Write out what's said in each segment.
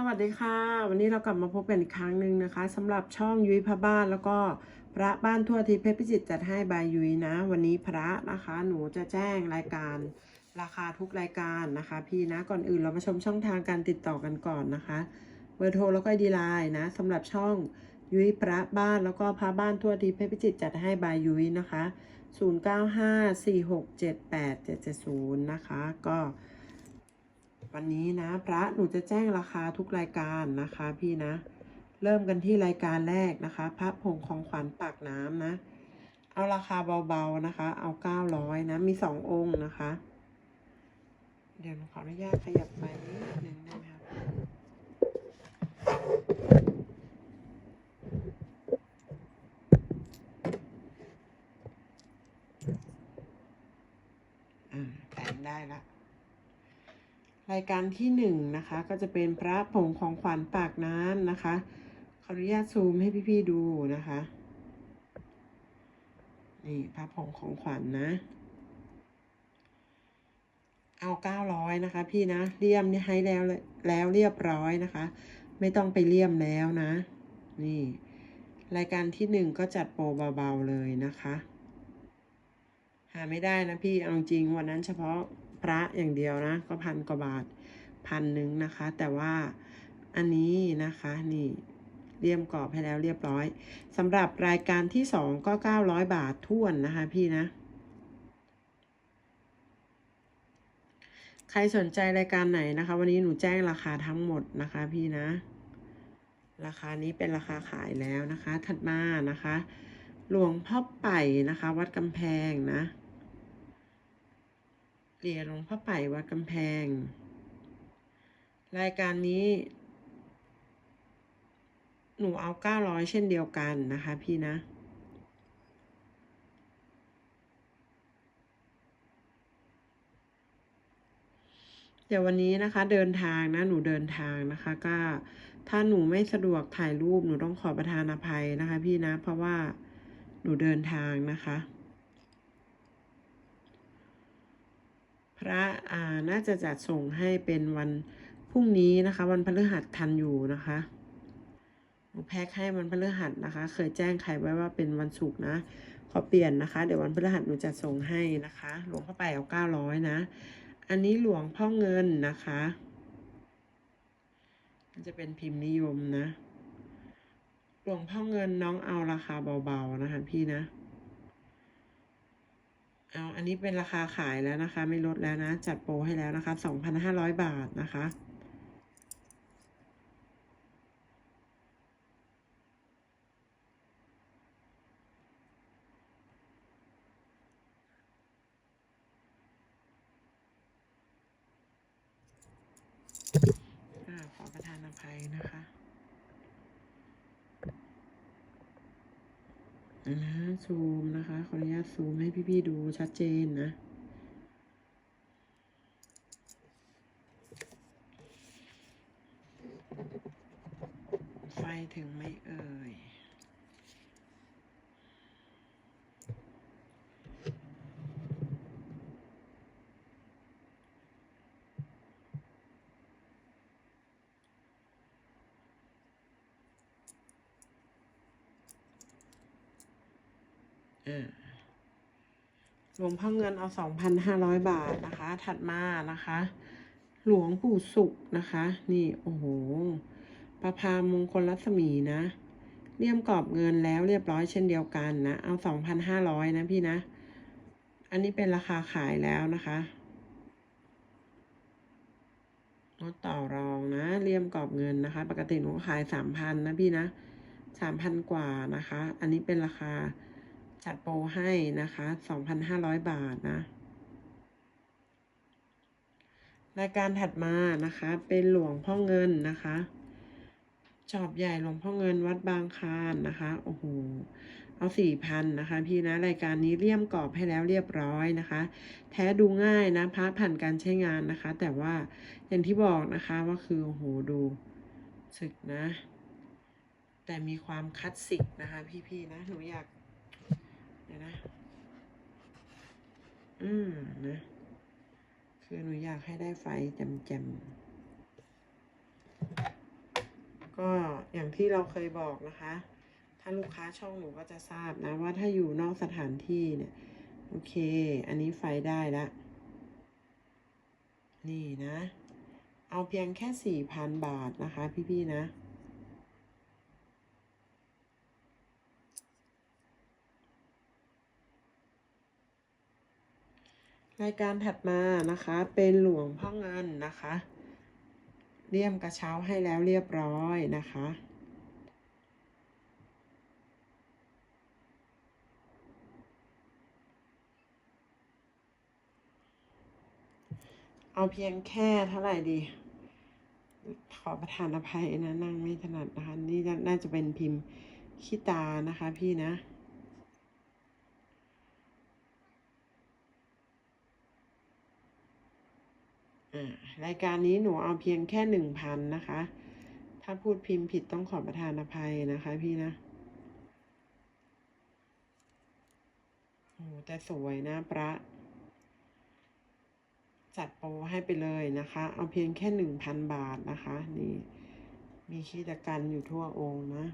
สวัสดีค่ะ วันนี้เรากลับมาพบกันอีกครั้งหนึ่งนะคะสำหรับช่องยุ้ยพระบ้านแล้วก็พระบ้านทั่วทิพย์เพชรพิจิตรจัดให้บายยุ้ยนะ วันนี้พระนะคะหนูจะแจ้งรายการราคาทุกรายการนะคะ พี่นะก่อนอื่นเรามาชมช่องทางการติดต่อกันก่อนนะคะเบอร์โทรแล้วก็ดีไลน์นะสำหรับช่องยุ้ยพระบ้านแล้วก็พระบ้านทั่วทิพย์เพชรพิจิตรจัดให้บายยุ้ยนะคะ 0954678770 นะคะ ก็ วันนี้นะ พระหนูจะแจ้งราคาทุกรายการนะคะ พี่นะ เริ่มกันที่รายการแรกนะคะ พระผงของขวัญปากน้ำนะ เอาราคาเบาๆนะคะ เอาเก้าร้อยนะ มีสององค์นะคะ เดี๋ยวขออนุญาตขยับไปนิดนึงได้ไหมครับอ่าแผนได้ละ รายการที่หนึ่งนะคะก็จะเป็นพระผงของขวัญปากน้ำนะคะ ขออนุญาตซูมให้พี่ๆดูนะคะ นี่พระผงของขวัญนนะ เอาเก้าร้อยนะคะพี่นะเลี่ยมนี่ให้แล้วแล้วเรียบร้อยนะคะ ไม่ต้องไปเลี่ยมแล้วนะ นี่ รายการที่หนึ่งก็จัดโปรเบาๆเลยนะคะ หาไม่ได้นะพี่เอาจริงวันนั้นเฉพาะ พระอย่างเดียวนะ ก็พันกว่าบาทพันหนึ่งนะคะ แต่ว่าอันนี้นะคะนี่เรียมกรอบให้แล้วเรียบร้อยสำหรับรายการที่สองก็เก้าร้อยบาทท่วนนะคะพี่นะ ใครสนใจรายการไหนนะคะ วันนี้หนูแจ้งราคาทั้งหมดนะคะพี่นะ ราคานี้เป็นราคาขายแล้วนะคะ ถัดมานะคะ หลวงพ่อไป่นะคะ วัดกำแพงนะ เหรียญหลวงพ่อไป่วัดกำแพง รายการนี้ หนูเอาเก้าร้อยเช่นเดียวกันนะคะพี่นะ เดี๋ยววันนี้นะคะเดินทางนะ หนูเดินทางนะคะก็ถ้าหนูไม่สะดวกถ่ายรูปหนูต้องขอประทานอภัยนะคะพี่นะ เพราะว่าหนูเดินทางนะคะ พระอ่าน่าจะจัดส่งให้เป็นวันพรุ่งนี้นะคะ วันพฤหัสทันอยู่นะคะหนูแพ็คให้วันพฤหัสนะคะ เคยแจ้งใครไว้ว่าเป็นวันศุกร์นะ ขอเปลี่ยนนะคะ เดี๋ยววันพฤหัสหนูจะส่งให้นะคะ หลวงพ่อไปเอาเก้าร้อยนะ อันนี้หลวงพ่อเงินนะคะมันจะเป็นพิมพ์นิยมนะ หลวงพ่อเงินน้องเอาราคาเบาๆนะคะพี่นะ เอาอันนี้เป็นราคาขายแล้วนะคะ ไม่ลดแล้วนะ จัดโปรให้แล้วนะคะสองพันห้าร้อยบาทนะคะ อ่าขอประทานอภัยนะคะอ่านะซูมนะคะ ขออนุญาต ซูมให้พี่ๆดูชัดเจนนะ ไฟถึงไม่เอ่ยอ่า หลวงพ่อเงินเอาสองพันห้าร้อยบาทนะคะ ถัดมานะคะ หลวงปู่สุขนะคะ นี่โอ้โหประพามงคลรัศมีนะเลี่ยมกรอบเงินแล้วเรียบร้อยเช่นเดียวกันนะ เอาสองพันห้าร้อยนะพี่นะ อันนี้เป็นราคาขายแล้วนะคะลดต่อรองนะเลี่ยมกรอบเงินนะคะ ปกติหนูขายสามพันนะพี่นะสามพันกว่านะคะ อันนี้เป็นราคา จัดโปรให้นะคะ 2,500 บาทนะ รายการถัดมานะคะ เป็นหลวงพ่อเงินนะคะจอบใหญ่หลวงพ่อเงินวัดบางคานนะคะ โอ้โห เอาสี่พันนะคะ พี่นะ รายการนี้เลี่ยมกรอบให้แล้วเรียบร้อยนะคะ แท้ดูง่ายนะพระผ่านการใช้งานนะคะ แต่ว่าอย่างที่บอกนะคะว่าคือ โอ้โห ดูสึกนะ แต่มีความคลาสสิกนะคะ พี่ๆนะ หนูอยาก เดี๋ยวนะ อืมนะ คือหนูอยากให้ได้ไฟแจ่มๆอย่างที่เราเคยบอกนะคะ ถ้าลูกค้าช่องหนูก็จะทราบนะว่าถ้าอยู่นอกสถานที่เนี่ย โอเค อันนี้ไฟได้ละ นี่นะ เอาเพียงแค่สี่พันบาทนะคะพี่ๆนะ รายการถัดมานะคะ เป็นหลวงพ่อเงินนะคะเลี่ยมกระเช้าให้แล้วเรียบร้อยนะคะ เอาเพียงแค่เท่าไหร่ดี ขอประทานอภัยนะนั่งไม่ถนัดนะคะ นี่น่าจะเป็นพิมพ์ขี้ตานะคะพี่นะ อ่า รายการนี้หนูเอาเพียงแค่หนึ่งพันนะคะ ถ้าพูดพิมพ์ผิดต้องขอประทานอภัยนะคะพี่นะโอ้แต่สวยนะพระ จัดโปรให้ไปเลยนะคะ เอาเพียงแค่หนึ่งพันบาทนะคะ นี่ มีขี้ตะกันอยู่ทั่วองค์นะ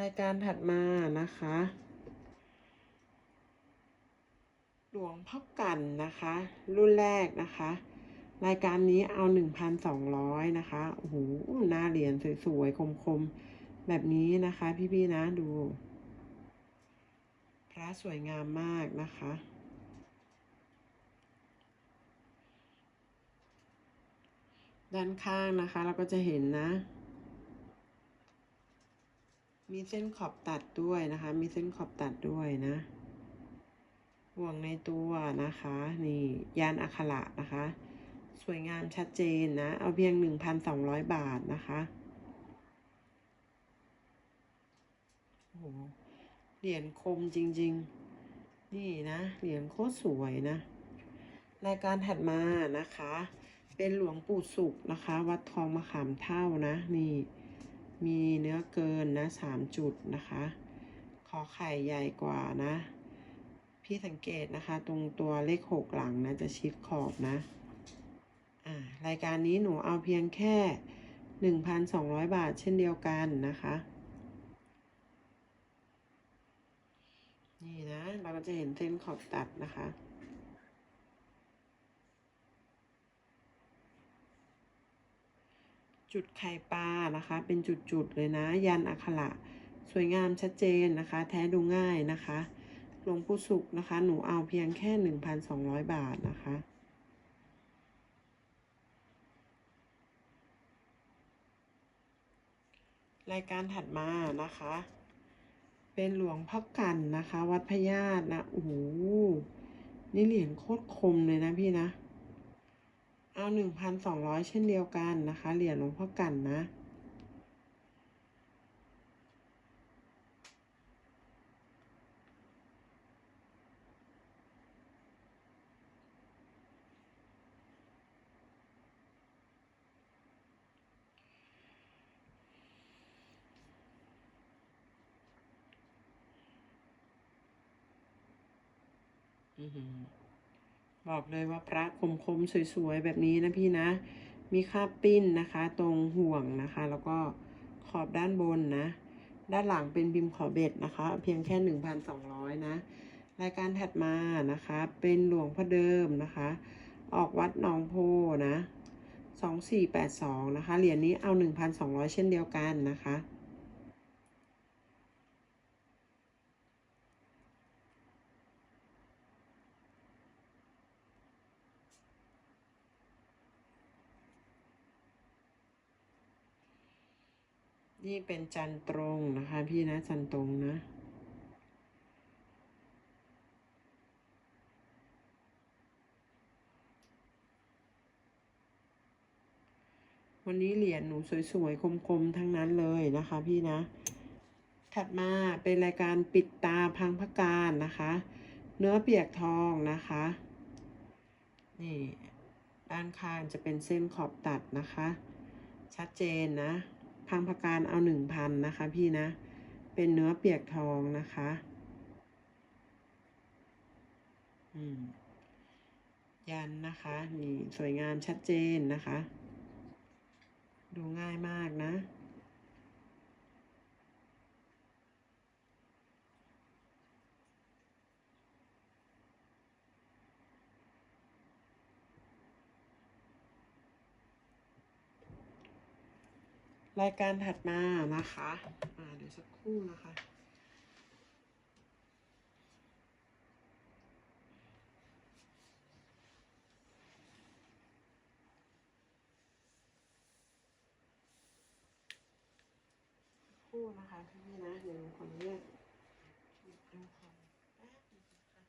รายการถัดมานะคะ หลวงพ่อกันนะคะ รุ่นแรกนะคะ รายการนี้เอาหนึ่งพันสองร้อยนะคะ โอ้โหหน้าเหรียญสวยๆ คมๆ แบบนี้นะคะ พี่ๆ นะดู พระสวยงามมากนะคะด้านข้างนะคะ เราก็จะเห็นนะ มีเส้นขอบตัดด้วยนะคะ มีเส้นขอบตัดด้วยนะห่วงในตัวนะคะ นี่ยานอัคระนะคะ สวยงามชัดเจนนะ เอาเพียง 1,200 บาทนะคะโอ้โหเหรียญคมจริง ๆ นี่นะ เหรียญโคตรสวยนะ รายการถัดมานะคะ เป็นหลวงปู่สุขนะคะ วัดทองมะขามเท่านะ นี่ มีเนื้อเกินนะสามจุดนะคะขอไข่ใหญ่กว่านะ พี่สังเกตนะคะ ตรงตัวเลขหกหลังนะจะชิดขอบนะอ่ารายการนี้หนูเอาเพียงแค่หนึ่งพันสองร้อยบาทเช่นเดียวกันนะคะ นี่นะ เราก็จะเห็นเส้นขอบตัดนะคะ จุดไข่ปลานะคะ เป็นจุดๆเลยนะ ยันอักขระสวยงามชัดเจนนะคะ แท้ดูง่ายนะคะหลวงปู่สุขนะคะ หนูเอาเพียงแค่หนึ่งพันสองร้อยบาทนะคะ รายการถัดมานะคะ เป็นหลวงพ่อกันนะคะ วัดพญาตนะโอ้โหนี่เหรียญโคตรคมเลยนะพี่นะ เอาหนึ่งพันสองร้อยเช่นเดียวกันนะคะ เหรียญหลวงพ่อกันนะ อือหือ บอกเลยว่าพระคมๆสวยๆ แบบนี้นะพี่นะ มีคาบปิ้นนะคะ ตรงห่วงนะคะ แล้วก็ขอบด้านบนนะ ด้านหลังเป็นพิมพ์ขอบเบ็ดนะคะ เพียงแค่หนึ่งพันสองร้อยนะ รายการถัดมานะคะ เป็นหลวงพ่อเดิมนะคะ ออกวัดหนองโพนะสองสี่แปดสองนะคะ เหรียญนี้เอาหนึ่งพันสองร้อยเช่นเดียวกันนะคะ นี่เป็นจันตรงนะคะพี่นะจันตรงนะ วันนี้เหรียญหนูสวยๆคมๆทั้งนั้นเลยนะคะพี่นะ ถัดมาเป็นรายการปิดตาพังพการนะคะ เนื้อเปียกทองนะคะ นี่ด้านข้างจะเป็นเส้นขอบตัดนะคะ ชัดเจนนะ พังพการเอาหนึ่งพันนะคะพี่นะ เป็นเนื้อเปียกทองนะคะ อืม ยันนะคะ นี่สวยงามชัดเจนนะคะ ดูง่ายมากนะ รายการถัดมานะคะอ่าเดี๋ยวสักครู่นะคะ คู่นะคะพี่นะเดี๋ยวหนูขออนุญาตหยิบดูคอมแป๊บนึงนะคะ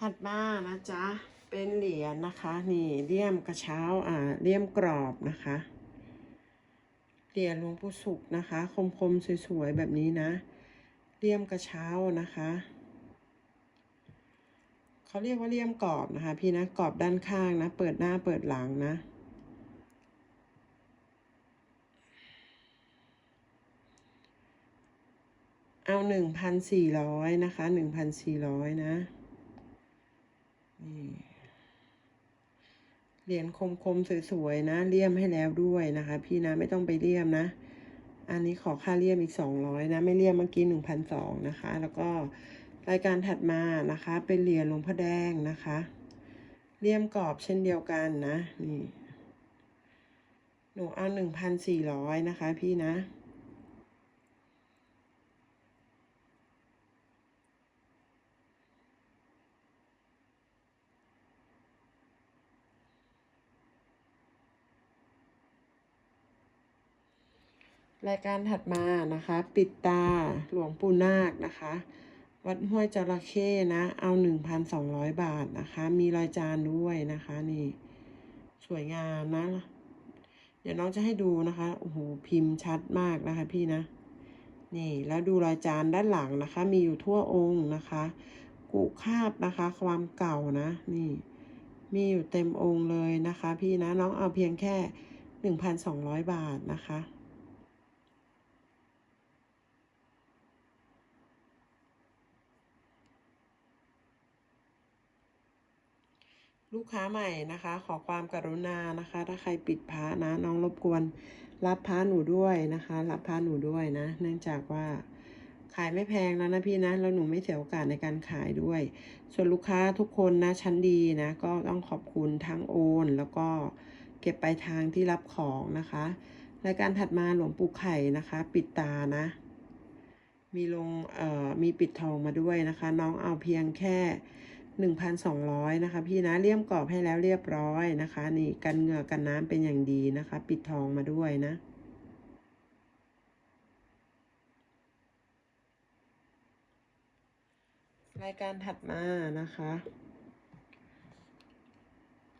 ถัดมานะจ๊ะ เป็นเหรียญนะคะ นี่เลี่ยมกระเช้าอ่าเลี่ยมกรอบนะคะ เหรียญหลวงปู่ศุกร์นะคะ คมๆสวยๆแบบนี้นะเลี่ยมกระเช้านะคะเขาเรียกว่าเลี่ยมกรอบนะคะ พี่นะกรอบด้านข้างนะ เปิดหน้าเปิดหลังนะเอาหนึ่งพันสี่ร้อยนะคะหนึ่งพันสี่ร้อยนะ เหรียญคมๆสวยๆนะเลี่ยมให้แล้วด้วยนะคะ พี่นะไม่ต้องไปเลี่ยมนะ อันนี้ขอค่าเลี่ยมอีกสองร้อยนะ ไม่เลี่ยมเมื่อกี้หนึ่งพันสองนะคะ แล้วก็รายการถัดมานะคะ เป็นเหรียญหลวงพ่อแดงนะคะ เลี่ยมกรอบเช่นเดียวกันนะนี่หนูเอาหนึ่งพันสี่ร้อยนะคะ พี่นะ รายการถัดมานะคะ ปิดตาหลวงปู่นาคนะคะ วัดห้วยจระเข้นะ เอาหนึ่งพันสองร้อยบาทนะคะ มีรอยจานด้วยนะคะนี่สวยงามนะ เดี๋ยวน้องจะให้ดูนะคะ โอ้โห พิมพ์ชัดมากนะคะพี่นะ นี่แล้วดูรอยจานด้านหลังนะคะ มีอยู่ทั่วองค์นะคะ กุคาบนะคะ ความเก่านะ นี่ มีอยู่เต็มองค์เลยนะคะ พี่นะ น้องเอาเพียงแค่หนึ่งพันสองร้อยบาทนะคะ ลูกค้าใหม่นะคะ ขอความกรุณานะคะ ถ้าใครปิดพระนะ น้องรบกวนรับพระหนูด้วยนะคะ รับพระหนูด้วยนะ เนื่องจากว่าขายไม่แพงแล้วนะพี่นะแล้วหนูไม่เสียโอกาสในการขายด้วย ส่วนลูกค้าทุกคนนะชั้นดีนะ ก็ต้องขอบคุณทั้งโอน แล้วก็เก็บไปลายทางที่รับของนะคะรายการถัดมาหลวงปู่ไข่นะคะ ปิดตานะ มีลงเอ่อมีปิดทองมาด้วยนะคะ น้องเอาเพียงแค่ หนึ่งพันสองร้อยนะคะพี่นะเลี่ยมกรอบให้แล้วเรียบร้อยนะคะ นี่กันเหงื่อกันน้ำเป็นอย่างดีนะคะ ปิดทองมาด้วยนะรายการถัดมานะคะ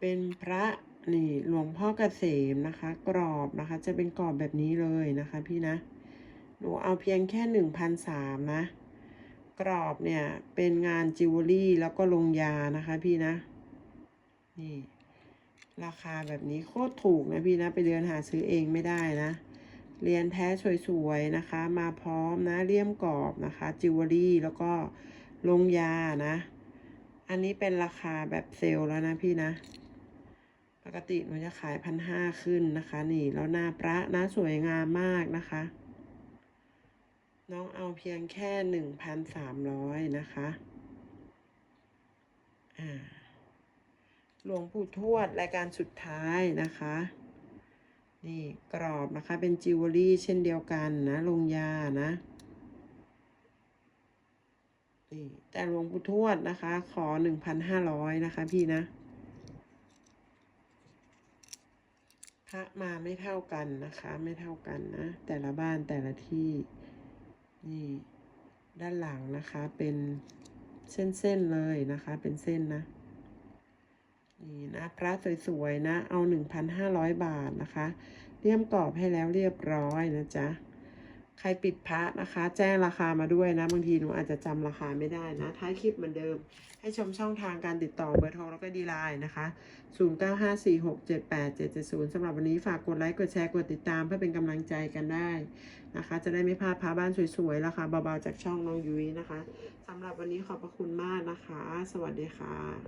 เป็นพระนี่หลวงพ่อเกษมนะคะ กรอบนะคะ จะเป็นกรอบแบบนี้เลยนะคะ พี่นะ หนูเอาเพียงแค่หนึ่งพันสามนะ กรอบเนี่ยเป็นงานจิวเวลรี่แล้วก็ลงยานะคะพี่นะ นี่ราคาแบบนี้โคตรถูกนะพี่นะ ไปเดินหาซื้อเองไม่ได้นะ เรียนแท้สวยๆนะคะ มาพร้อมนะเลี่ยมกรอบนะคะจิวเวลรี่แล้วก็ลงยานะ อันนี้เป็นราคาแบบเซลล์แล้วนะพี่นะ ปกติหนูจะขายพันห้าขึ้นนะคะ นี่แล้วหน้าพระนะสวยงามมากนะคะ น้องเอาเพียงแค่หนึ่งพันสามร้อยนะคะ อ่า หลวงปู่ทวดรายการสุดท้ายนะคะ นี่กรอบนะคะเป็นจิวเวลรี่เช่นเดียวกันนะลงยานะนี่แต่หลวงปู่ทวดนะคะ ขอหนึ่งพันห้าร้อยนะคะพี่นะ พระมาไม่เท่ากันนะคะ ไม่เท่ากันนะ แต่ละบ้านแต่ละที่ นี่ด้านหลังนะคะเป็นเส้นๆเลยนะคะ เป็นเส้นนะ นี่นะพระสวยๆนะ เอา1,500บาทนะคะ เลี่ยมกรอบให้แล้วเรียบร้อยนะจ๊ะ ใครปิดพระนะคะ แจ้งราคามาด้วยนะ บางทีหนูอาจจะจำราคาไม่ได้นะ ท้ายคลิปเหมือนเดิม ให้ชมช่องทางการติดต่อเบอร์โทรแล้วก็ดีไลน์นะคะ 0954678770สำหรับวันนี้ฝากกดไลค์กดแชร์กดติดตามเพื่อเป็นกำลังใจกันได้นะคะ จะได้ไม่พลาดพาบ้านสวยๆราคาเบาๆจากช่องน้องยุ้ยนะคะสำหรับวันนี้ขอบพระคุณมากนะคะ สวัสดีค่ะ